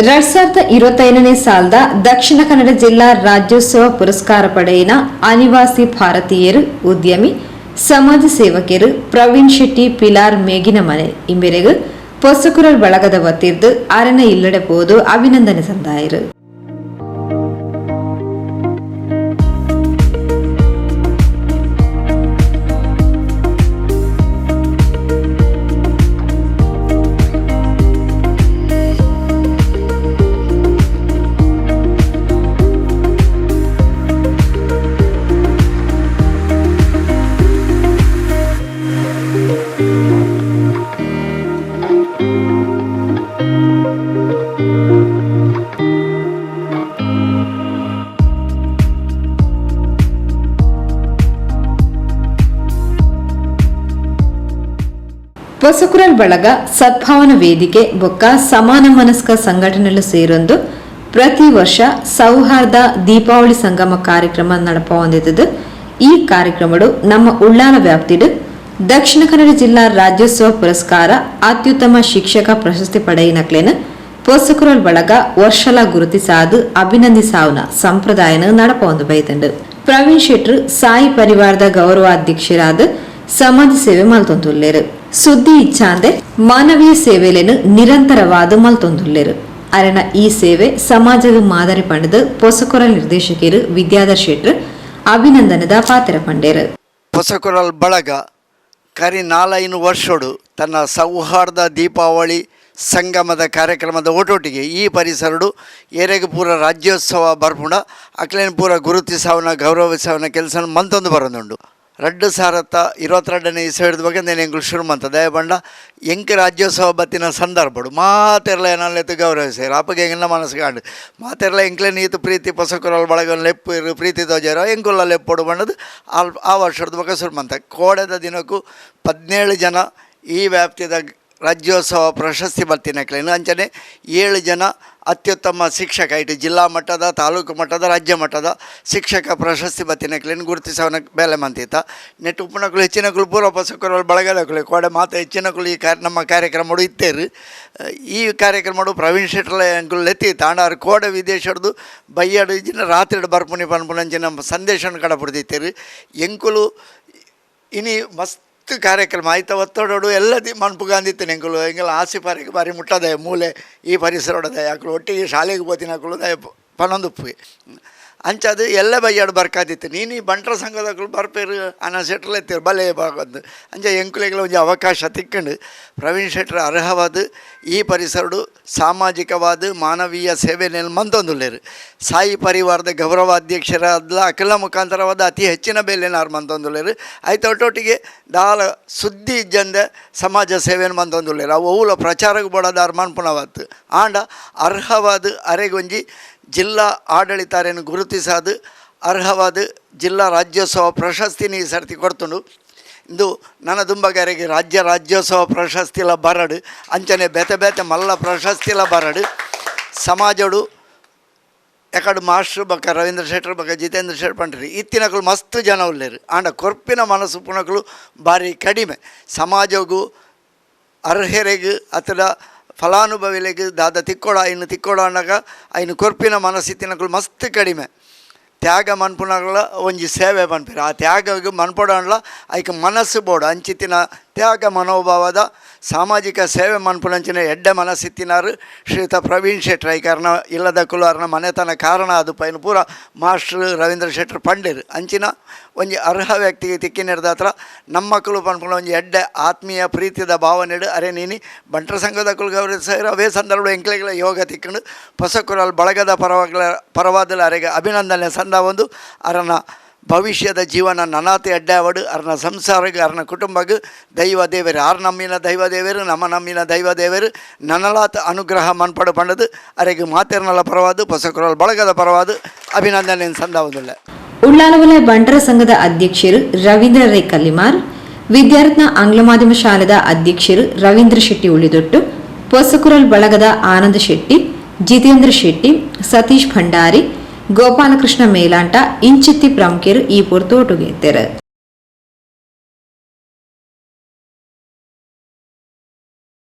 ಎರಡ್ ಸಾವಿರದ ಸಾಲದ ದಕ್ಷಿಣ ಕನ್ನಡ ಜಿಲ್ಲಾ ರಾಜ್ಯೋತ್ಸವ ಪುರಸ್ಕಾರ ಪಡೆಯಿನ ಅನಿವಾಸಿ ಭಾರತೀಯರು, ಉದ್ಯಮಿ, ಸಮಾಜ ಸೇವಕಿಯರು, ಪ್ರವೀಣ್ ಶೆಟ್ಟಿ, ಪಿಲಾರ್ ಮೇಗಿನ ಮನೆ ಇಂಬೆರೆಗು ಪೊಸಕುರಲ್ ಬಳಗದ ವತಿರ್ದು ಅರಣ್ಯ ಇಲ್ಲಡೆ ಪೋದು ಅಭಿನಂದನೆ ಸಂದಾಯರು. ಪೊಸಕುರಲ್ ಬಳಗ ಸದ್ಭಾವನ ವೇದಿಕೆ ಬೊಕ್ಕ ಸಮಾನ ಮನಸ್ಕ ಸಂಘಟನೆಲು ಸೇರೊಂದು ಪ್ರತಿ ವರ್ಷ ಸೌಹಾರ್ದ ದೀಪಾವಳಿ ಸಂಗಮ ಕಾರ್ಯಕ್ರಮ ನಡಪ ಈ ಕಾರ್ಯಕ್ರಮಡು ನಮ್ಮ ಉಳ್ಳಾಲ ವ್ಯಾಪ್ತಿಡು ದಕ್ಷಿಣ ಕನ್ನಡ ಜಿಲ್ಲಾ ರಾಜ್ಯೋತ್ಸವ ಪುರಸ್ಕಾರ ಅತ್ಯುತ್ತಮ ಶಿಕ್ಷಕ ಪ್ರಶಸ್ತಿ ಪಡೆಯಿನಕ್ಲೇನ ಪೊಸಕುರಲ್ ಬಳಗ ವರ್ಷಲ ಗುರುತಿಸಾದು ಅಭಿನಂದಿಸಾವುನ ಸಂಪ್ರದಾಯನ ನಡಪ ಒಂದು ಬೈತಂಡು. ಪ್ರವೀಣ್ ಶೆಟ್ರು ಸಾಯಿ ಪರಿವಾರದ ಗೌರವಾಧ್ಯಕ್ಷರಾದ ಸಮಾಜ ಸೇವೆ ಮಲ್ತೊಂದುಲ್ಲೇರು. ಸುದ್ದಿ ಇಚ್ಛಾಂದೆ ಮಾನವೀಯ ಸೇವೆಲೇನು ನಿರಂತರವಾದ ಮಲ್ತೊಂದುಲ್ಲೆರು. ಅರಣ ಈ ಸೇವೆ ಸಮಾಜದ ಮಾದರಿ ಪಂಡದ ಪೊಸಕೊರ ನಿರ್ದೇಶಕರು ವಿದ್ಯಾಧರ್ ಶೆಟ್ರು ಅಭಿನಂದನದ ಪಾತ್ರ ಪಂಡೇರು. ಹೊಸಕೊರಲ್ ಬಳಗ ಕರಿ ನಾಲೈನು ವರ್ಷಡು ತನ್ನ ಸೌಹಾರ್ದ ದೀಪಾವಳಿ ಸಂಗಮದ ಕಾರ್ಯಕ್ರಮದ ಒಟ್ಟೊಟ್ಟಿಗೆ ಈ ಪರಿಸರಡು ಏರೆಗಪುರ ಪೂರ ರಾಜ್ಯೋತ್ಸವ ಬರ್ಪುಣ ಅಕ್ಲೇನು ಗುರುತಿಸಾವನ, ಗೌರವಿಸವನ ಕೆಲಸ ಮಂತೊಂದು ಬರೋದುಂಡು. ರಡ್ಡು ಸಾರತ್ತ ಇರುವತ್ತೆರಡನೇ ಇಸವಿಡ್ದ ಬಗ್ಗೆ ಎಂಗಳು ಶುರು ಮಂತ ದಯಬಂಡ, ಎಂಕ ರಾಜ್ಯೋತ್ಸವ ಬತ್ತಿನ ಸಂದರ್ಭಡು? ಮಾತೆರ್ಲ ಏನೆತ್ತು ಗೌರವಿಸಿರು ಅಪ್ಪಗೆ ಎಂಗಿನ ಮನಸ್ಸು ಕಾಂಡು. ಮಾತೆರ್ಲ ಎಂಕ್ಲೆ ನೀತು ಪ್ರೀತಿ ಪೊಸಕೊರಲ್ ಬಳಗ ಲೆಪ್ಪು ಇರು, ಪ್ರೀತಿ ತೋಜಾರ ಎಂಕುಲ್ಲ ಲೆಪ್ಪೊಡು ಬಣ್ಣದು ಆ- ಆ ವರ್ಷದ ಬಗ್ಗೆ ಶುರು ಮಂತ ಕೋಡೆದ ದಿನಕ್ಕೂ ಹದಿನೇಳು ಜನ ಈ ವ್ಯಾಪ್ತಿದ ರಾಜ್ಯೋತ್ಸವ ಪ್ರಶಸ್ತಿ ಬರ್ತಿನಕ್ಲೇನು ಅಂಚನೆ ಏಳು ಜನ ಅತ್ಯುತ್ತಮ ಶಿಕ್ಷಕ ಇಟ್ಟು ಜಿಲ್ಲಾ ಮಟ್ಟದ, ತಾಲೂಕು ಮಟ್ಟದ, ರಾಜ್ಯ ಮಟ್ಟದ ಶಿಕ್ಷಕ ಪ್ರಶಸ್ತಿ ಬತ್ತಿನಕ್ಲೇನು ಗುರುತಿಸವನ ಬೆಲೆ ಮಂತಿತ್ತ ನೆಟ್ಟು ಉಪ್ಪುನಕ್ಕಳು ಹೆಚ್ಚಿನಕ್ಕಳು ಪೂರ್ವ ಪಸಕರು ಬಳಗದಕಲು ಕೋಡೆ ಮಾತ ಹೆಚ್ಚಿನಕ್ಕಳು ಈ ಕಾರ್ಯ, ನಮ್ಮ ಕಾರ್ಯಕ್ರಮಡು ಇತ್ತೇರು. ಈ ಕಾರ್ಯಕ್ರಮಡು ಪ್ರವೀಣ್ ಶೆಟ್ಲ ಎತ್ತಿ ತಾಂಡಾರು ಕೋಡೆ ವಿದೇಶಡ್ದು ಬಯ್ಯಡು ಇಜಿನ ರಾತ್ರಿ ಬರ್ಪುನಿ ಪನ್ಪುನಂಚಿನ ಸಂದೇಶನ ಕಡಪಡ್ದಿತ್ತೇರು. ಎಂಕುಲು ಇನಿ ಮಸ್ತ್ ಕಾರ್ಯಕ್ರಮ ಆಯ್ತಾ, ಒತ್ತೋಡೋಡು ಎಲ್ಲ ದಿ ಮನ್ಪುಗಾಂದಿತ್ತು ನೆಂಕುಲು ಹಿಂಗೆಲ್ಲ ಆಸೆ ಪಾರಿಗೆ ಬಾರಿ ಮುಟ್ಟದೆ, ಮೂಲೆ ಈ ಪರಿಸರಡದೆ ಯಾಕಲು ಒಟ್ಟಿಗೆ ಶಾಲೆಗೆ ಹೋತಿನಕಲು ದಯ ಪನೊಂದುಪ್ಪು ಅಂಚದು ಎಲ್ಲ ಬಯ್ಯಾಡು ಬರ್ಕಾದಿತ್ತು ನೀನು ಈ ಬಂಟ್ರ ಸಂಘದಗಳು ಬರ್ಪೇರು, ಅನ್ನ ಶೆಟ್ರಲ್ಲ ಎತ್ತಿರು, ಬಲೆ ಬಾಗದ್ದು ಅಂಚ ಎಂಕುಲೆಗಳ ಒಂದು ಅವಕಾಶ ತಿಕ್ಕೊಂಡು, ಪ್ರವೀಣ್ ಶೆಟ್ರ ಅರ್ಹವಾದ, ಈ ಪರಿಸರಡು ಸಾಮಾಜಿಕವಾದ, ಮಾನವೀಯ ಸೇವೆ ಮಂತೊಂದುಲ್ಲೇರು. ಸಾಯಿ ಪರಿವಾರದ ಗೌರವಾಧ್ಯಕ್ಷರಾದ ಅಖಿಲ ಮುಖಾಂತರವಾದ ಅತಿ ಹೆಚ್ಚಿನ ಬೆಲೆನಾರು ಮಂತೊಂದುಲ್ಲೇರು. ಆಯ್ತು ಒಟ್ಟೊಟ್ಟಿಗೆ ದಾಲ ಸುದ್ದಿ ಇಜ್ಜಂದ ಸಮಾಜ ಸೇವೆಯನ್ನು ಮಂತೊಂದುಲ್ಲೇರು. ಅವು ಅವುಲ ಪ್ರಚಾರಕ್ಕೆ ಬೋಡದಾರ ಅರ್ಮಾನ್ಪುಣವಾತು ಆಂಡ ಅರ್ಹವಾದ ಅರೆಗೊಂಜಿ ಜಿಲ್ಲಾ ಆಡಳಿತಾರೇನು ಗುರುತಿಸಾದು ಅರ್ಹವಾದ ಜಿಲ್ಲಾ ರಾಜ್ಯೋತ್ಸವ ಪ್ರಶಸ್ತಿನಿ ಈ ಸರ್ತಿ ಕೊಡ್ತುಂಡು. ಇಂದು ನನ್ನ ದುಂಬಗಾರಿಗೆ ರಾಜ್ಯ ರಾಜ್ಯೋತ್ಸವ ಪ್ರಶಸ್ತಿಲ ಬರಡು ಅಂಚನೆ ಬೆತೆ ಬೆತೆ ಮಲ್ಲ ಪ್ರಶಸ್ತಿಲ ಬರಡು ಸಮಾಜಡು ಎಕಡು ಮಾಸ್ಟ್ರ್ ಬಕ್ಕ ರವೀಂದ್ರ ಶೆಟ್ಟರ್ ಬಕ್ಕ ಜಿತೇಂದ್ರ ಶೆಟ್ಟರ್ ಪಂಡ್ರಿ ಇತ್ತಿನಕಲು ಮಸ್ತ್ ಜನ ಉಳ್ಳೇರು ಆಂಡ ಕೊರ್ಪಿನ ಮನಸ್ಸು ಪುಣಕಲು ಭಾರಿ ಕಡಿಮೆ. ಸಮಾಜಗೂ ಅರ್ಹರೆಗೆ ಅಥವಾ ಫಲಾನುಭವಿಲೆಗೆ ದಾದ ತಿಕ್ಕೋಳ, ಇನ್ನು ತಿಕ್ಕೋಳ ಅಂಡಾಗ ಐನು ಕೊರ್ಪಿನ ಮನಸ್ಥಿತಿನಗಳು ಮಸ್ತ್ ಕಡಿಮೆ. ತ್ಯಾಗ ಮನ್ಪುನಗಳ ಒಂಜಿ ಸೇವೆ ಮನ್ಪಿರ. ಆ ತ್ಯಾಗ ಮನ್ಪೊಡಲ್ಲ ಐಕ ಮನಸ್ಸು ಬೋಡು. ಅಂಚಿತ್ತಿನ ತ್ಯಾಗ ಮನೋಭಾವದ ಸಾಮಾಜಿಕ ಸೇವೆ ಮನ್ಪುನಂಚಿನ ಎಡ್ಡೆ ಮನಸ್ಸಿತ್ತಿನಾರು ಶ್ರೀಯುತ ಪ್ರವೀಣ್ ಶೆಟ್ರ. ಈ ಕಾರಣ ಇಲ್ಲದ ಕುಲಾರನ ಮನೆತನ ಕಾರಣ ಅದು ಪೈನ ಪೂರ ಮಾಸ್ಟರ್ ರವೀಂದ್ರ ಶೆಟ್ಟರ್ ಪಂಡಿರ್. ಅಂಚಿನ ಒಂಜಿ ಅರ್ಹ ವ್ಯಕ್ತಿಗೆ ತಿಕ್ಕಿನಿಡ್ದ ಹತ್ರ ನಮ್ಮ ಮಕ್ಕಳು ಪನ್ಪುನ ಒಂಜಿ ಎಡ್ಡೆ ಆತ್ಮೀಯ ಪ್ರೀತಿದ ಭಾವನೆಡು ಅರೆ ನೀನಿ ಬಂಟ್ರ ಸಂಘದ ಕುಲ್ ಸೇರ ಅವೇ ಸಂದರ್ಭ ಎಂಕ್ಲೆಗಳ ಯೋಗ ತಿಕ್ಕಂಡು ಹೊಸಕುರಲ್ ಬಳಗದ ಪರವಾಗಲ ಪರವಾದಲ ಅರೆಗೆ ಅಭಿನಂದನೆ ಸಂದ ಒಂದು ಅರನ ಭವಿಷ್ಯದ ಜೀವನ ನನಾತೆ ಅಡ್ಡಾವಡು, ಅರ್ನ ಸಂಸಾರಕ್ಕೆ ಅರ್ನ ಕುಟುಂಬಕ್ಕೆ ದೈವ ದೇವರು. ಆರು ನಮ್ಮಿನ ದೈವ ದೇವರು, ನಮ್ಮ ನಮ್ಮಿನ ದೈವ ದೇವರು. ನನಲಾತ ಅನುಗ್ರಹ ಮನ್ಪಡು ಪಂಡದು ಅರೆಗೆ ಮಾತೆರ್ನಲ ಪರವಾದು ಹೊಸಕುರಲ್ ಬಳಗದ ಪರವಾದು. ಅಭಿನಂದನೆ ಸಂದ ಉಳ್ಳಾಲವಲ ಬಂಡರ ಸಂಘದ ಅಧ್ಯಕ್ಷರು ರವೀಂದ್ರ ರೈ ಕಲ್ಲಿಮಾರ್ ವಿದ್ಯಾರ್ಥಿನ ಆಂಗ್ಲ ಮಾಧ್ಯಮ ಶಾಲೆದ ಅಧ್ಯಕ್ಷರು ರವೀಂದ್ರ ಶೆಟ್ಟಿ ಉಳಿದೊಟ್ಟು, ಪೊಸಕುರಲ್ ಬಳಗದ ಆನಂದ ಶೆಟ್ಟಿ, ಜಿತೇಂದ್ರ ಶೆಟ್ಟಿ, ಸತೀಶ್ ಭಂಡಾರಿ ಗೋಪಾಲಕೃಷ್ಣ ಮೇಲಾಂಟ ಇಂಚಿತ್ತಿ ಪ್ರಮುಖರು ಈ ಪುರ್ತೋಟುಗೆ ಇದ್ದರು